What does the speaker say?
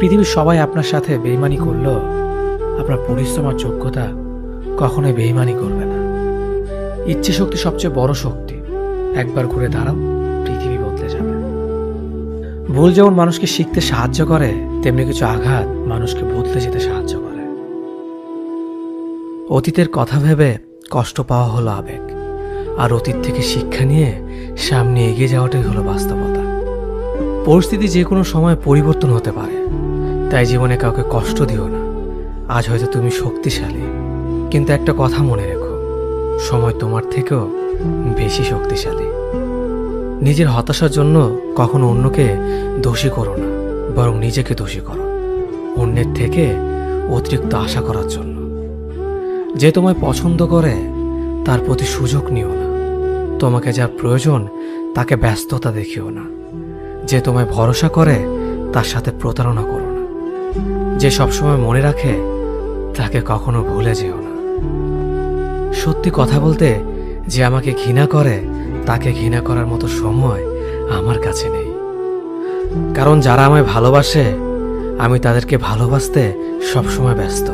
পৃথিবীর সবাই আপনার সাথে বেইমানি করলেও আপনার পরিশ্রম আর যোগ্যতা কখনোই বেইমানি করবে না। ইচ্ছে শক্তি সবচেয়ে বড় শক্তি। একবার ঘুরে দাঁড়াও, পৃথিবী বদলে যাবে। ভুল যেমন মানুষকে শিখতে সাহায্য করে, তেমনি কিছু আঘাত মানুষকে বদলে যেতে সাহায্য করে। অতীতের কথা ভেবে কষ্ট পাওয়া হলো আবেগ। আর অতীত থেকে শিক্ষা নিয়ে সামনে এগিয়ে যাওয়াটাই হলো বাস্তবতা। পরিস্থিতি যে কোনো সময় পরিবর্তন হতে পারে। তাই জীবনে কাউকে কষ্ট দিও না। আজ হয়তো তুমি শক্তিশালী। কিন্তু একটা কথা মনে রেখো, সময় তোমার থেকেও বেশি শক্তিশালী। নিজের হতাশার জন্য কখনো অন্যকে দোষী করো না, বরং নিজেকে দোষী করো, অন্যের থেকে অতিরিক্ত আশা করার জন্য। যে তোমায় পছন্দ করে, তার প্রতি সুযোগ নিও না। তোমাকে যা প্রয়োজন, তাকে ব্যস্ততা দেখিও না। যে তোমায় ভরসা করে, তার সাথে প্রতারণা করো যে সবসময় মনে রাখে, তাকে কখনো ভুলে যেও না। সত্যি কথা বলতে, যে আমাকে ঘৃণা করে, তাকে ঘৃণা করার মতো সময় আমার কাছে নেই। কারণ যারা আমায় ভালোবাসে, আমি তাদেরকে ভালোবাসতে সবসময় ব্যস্ত।